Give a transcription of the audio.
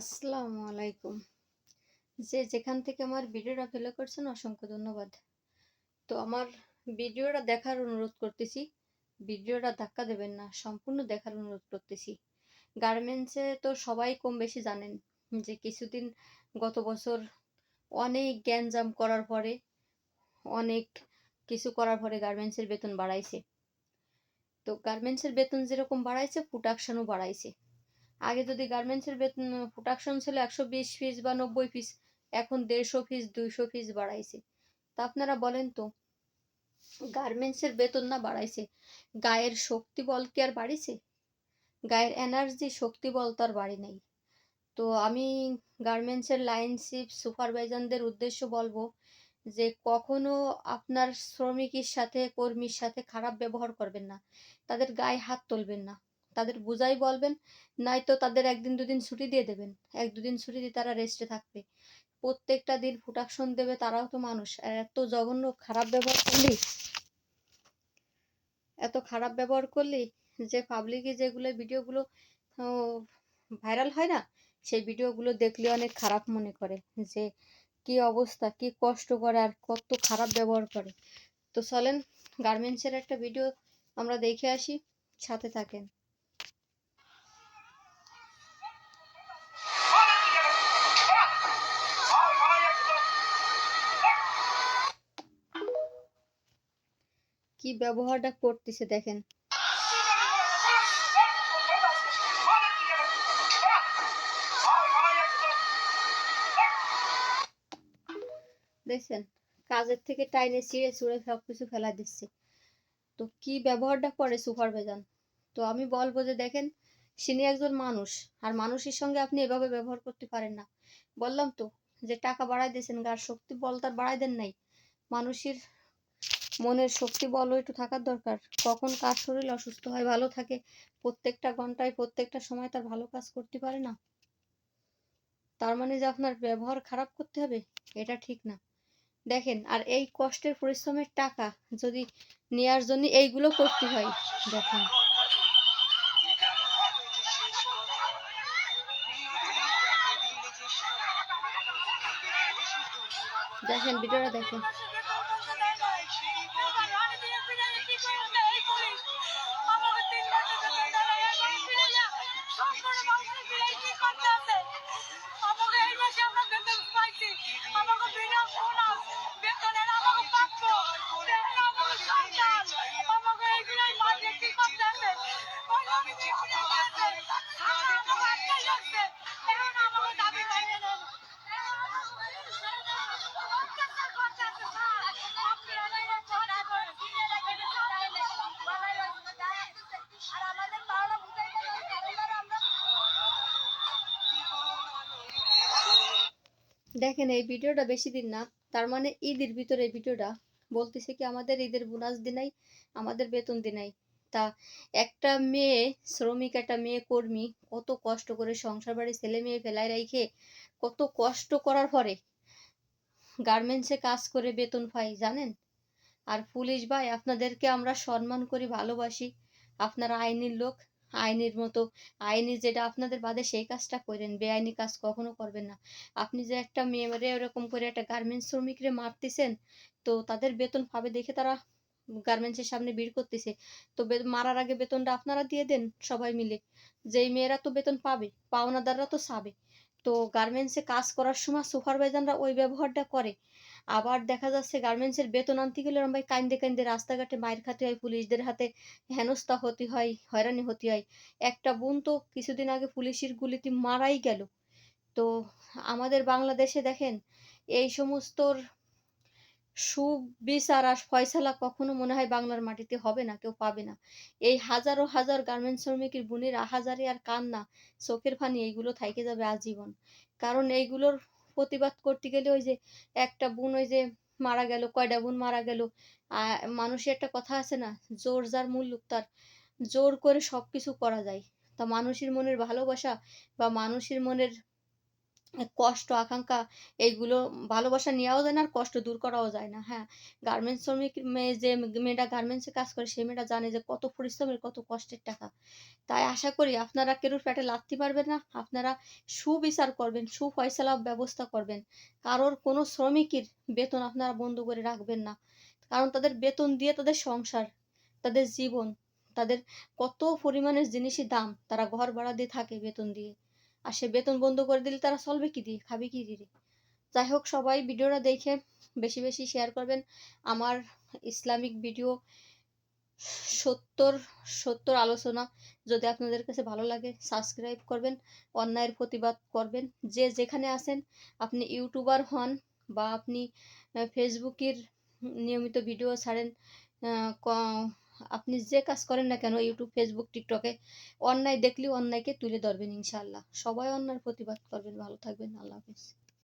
আসসালামু আলাইকুম যে যেখান থেকে আমার ভিডিওটা ফলো করছেন, অসংখ্য ধন্যবাদ। তো আমার ভিডিওটা দেখার অনুরোধ করতেছি। ভিডিওটা ধাক্কা দেবেন না, সম্পূর্ণ দেখার অনুরোধ করতেছি। গার্মেন্টসে তো সবাই কম বেশি জানেন যে কিছুদিন গত বছর অনেক গ্যাঞ্জাম করার পরে, অনেক কিছু করার পরে গার্মেন্টসের বেতন বাড়াইছে। তো গার্মেন্টসের বেতন যেরকম বাড়াইছে প্রোডাকশনও বাড়াইছে। আগে যদি গার্মেন্টসের বেতন প্রোডাকশন ছিল একশো বিশ পিস বা নব্বই পিস এখন দেড়শো পিস দুইশো পিস বাড়াইছে। তা আপনারা বলেন তো গার্মেন্টসের বেতন না বাড়াইছে? গায়ের শক্তি বল কি আর বাড়িছে? গায়ের এনার্জি শক্তি বল তো আর বাড়ি নাই। তো আমি গার্মেন্টসের লাইন শিপ সুপারভাইজারদের উদ্দেশ্য বলব যে কখনো আপনার শ্রমিকের সাথে, কর্মীর সাথে খারাপ ব্যবহার করবেন না। তাদের গায়ে হাত তুলবেন না। তাদের বুঝাই বলবেন নয়তো তাদের একদিন দুদিন ছুটি দিয়ে দেবেন। এক দুদিন ছুটি দিয়ে তারা রেস্টে থাকবে। প্রত্যেকটা দিন প্রোডাকশন দেবে তারাও তো মানুষ। আর এত জঘন্য খারাপ ব্যবহার করলি, এত খারাপ ব্যবহার করলি যে পাবলিকে যেগুলো ভিডিওগুলো ভাইরাল হয় না, সেই ভিডিওগুলো দেখলে অনেক খারাপ মনে করে যে কি অবস্থা, কি কষ্ট করে আর কত খারাপ ব্যবহার করে। তো চলেন গার্মেন্টসের একটা ভিডিও আমরা দেখে আসি, সাথে থাকেন। কি ব্যবহারটা করতেছে দেখেন। দেখছেন, কাজের থেকে টাইনে ছিঁড়ে ছুঁড়ে সব কিছু ফেলা দিচ্ছে। তো কি ব্যবহারটা করে সুপারভাইজার? তো আমি বলব যে দেখেন তিনি একজন মানুষ, আর মানুষের সঙ্গে আপনি এভাবে ব্যবহার করতে পারেন না। বললাম তো যে টাকা বাড়াই দিয়েছেন গার শক্তি বল তার বাড়াই দেন নাই। মানুষের মনের শক্তি বলও একটু থাকার দরকার। কখন কার শরীর অসুস্থ হয়, ভালো থাকে, প্রত্যেকটা ঘন্টায়, প্রত্যেকটা সময় তার ভালো কাজ করতে পারে না। তার মানে যে আপনার ব্যবহার খারাপ করতে হবে, এটা ঠিক না। দেখেন, আর এই কষ্টের পরিশ্রমের টাকা যদি নেয়ার জন্য এইগুলো করতে হয়, দেখেন। দেখেন, ভিডিওটা দেখেন। siyang magandang spicy. Ang mga bilang ulas, beto na lang ang papo, pero na mga sandal, ang mga regular magic, sipag natin. Wala, hindi na দেখেন, এই ভিডিওটা বেশি দিন না। তার মানে ঈদের ভিতরে এই ভিডিওটা বলতেছে কি, আমাদের ঈদের বোনাস দিনাই, আমাদের বেতন দিনাই। তা একটা মেয়ে, শ্রমিক, একটা মেয়ে কর্মী, কত কষ্ট করে সংসার বাড়ি ছেলে মেয়ে ফেলায় রেখে কত কষ্ট করার পরে গার্মেন্টসে কাজ করে বেতন পাই, জানেন? আর পুলিশ ভাই, আপনাদেরকে আমরা সম্মান করি, ভালোবাসি। আপনারা আইনের লোক আইনের মতো আইনি যেটা আপনাদের বাদে সেই কাজটা করেন, বেআইনি কাজ কখনো করবেন না। আপনি যে একটা মেয়েরে ওরকম করে একটা গার্মেন্টস শ্রমিকরে মারতেছেন, তো তাদের বেতন পাবে দেখে তারা গার্মেন্টসের সামনে ভিড় করতেছে। তো মারার আগে বেতনটা আপনারা দিয়ে দেন সবাই মিলে। যেই মেয়েরা তো বেতন পাবে, পাওনাদাররা তো সাবে তো গার্মেন্টসে কাজ করার সময় সুপারভাইজাররা ওই ব্যবহারটা করে। আবার দেখা যাচ্ছে গার্মেন্টসের বেতন আনতে গেলে ভাই কান্দে কান্দে রাস্তাঘাটে মায়ের খাতে হয়, পুলিশদের হাতে হেনস্থা হতে হয়, হয়রানি হতে হয়। একটা বোন তো কিছুদিন আগে পুলিশের গুলিতে মারাই গেল। তো আমাদের বাংলাদেশে দেখেন, এই সমস্তর সুবিচার আর ফয়সালা কখনো মনে হয় বাংলার মাটিতে হবে না, কেউ পাবে না। এই হাজারো হাজার গার্মেন্টস শ্রমিকের বোনের আহাজারি আর কান্না, চোখের ফানি এইগুলো থাইকে যাবে আজীবন। কারণ এইগুলোর প্রতিবাদ করতে গেলে ওই যে একটা বোন ওই যে মারা গেল, কয়টা বোন মারা গেল মানুষের একটা কথা আছে না, জোর যার মুল্লুক তার, জোর করে সব কিছু করা যায়। তা মানুষের মনের ভালোবাসা বা মানুষের মনের কষ্ট, আকাঙ্ক্ষা এইগুলো ভালোবাসা নেওয়াও যায় না আর কষ্ট দূর করাও যায় না। হ্যাঁ গার্মেন্টস শ্রমিক মেয়ে যে মেয়েটা গার্মেন্টসে কাজ করে সেই মেয়েটা জানে যে কত পরিশ্রমের, কত কষ্টের টাকা। তাই আশা করি আপনারা কেউর পেটে লাথি মারবেন না, আপনারা সুবিচার করবেন, সুফয়সালা ব্যবস্থা করবেন। কারোর কোনো শ্রমিকের বেতন আপনারা বন্ধ করে রাখবেন না। কারণ তাদের বেতন দিয়ে তাদের সংসার, তাদের জীবন, তাদের কত পরিমাণের জিনিসই দাম, তারা ঘর ভাড়া দিয়ে থাকে বেতন দিয়ে। আর সে বেতন বন্ধ করে দিলে তারা চলবে কি দিয়ে? খাবে কি দিয়ে? যাই হোক, সবাই ভিডিওটা দেখে বেশি বেশি শেয়ার করবেন। আমার ইসলামিক ভিডিও সত্তর সত্তর আলোচনা যদি আপনাদের কাছে ভালো লাগে সাবস্ক্রাইব করবেন, অন্যায়ের প্রতিবাদ করবেন। যে যেখানে আছেন, আপনি ইউটিউবার হন বা আপনি ফেসবুকের নিয়মিত ভিডিও ছাড়েন আপনি যে কাজ করেন না কেন ইউটিউব ফেসবুক টিকটকে অন্যায় দেখলেও অন্যায়কে তুলে ধরবেন ইনশাআল্লাহ। সবাই অন্যায়ের প্রতিবাদ করবেন। ভালো থাকবেন। আল্লাহ হাফিজ।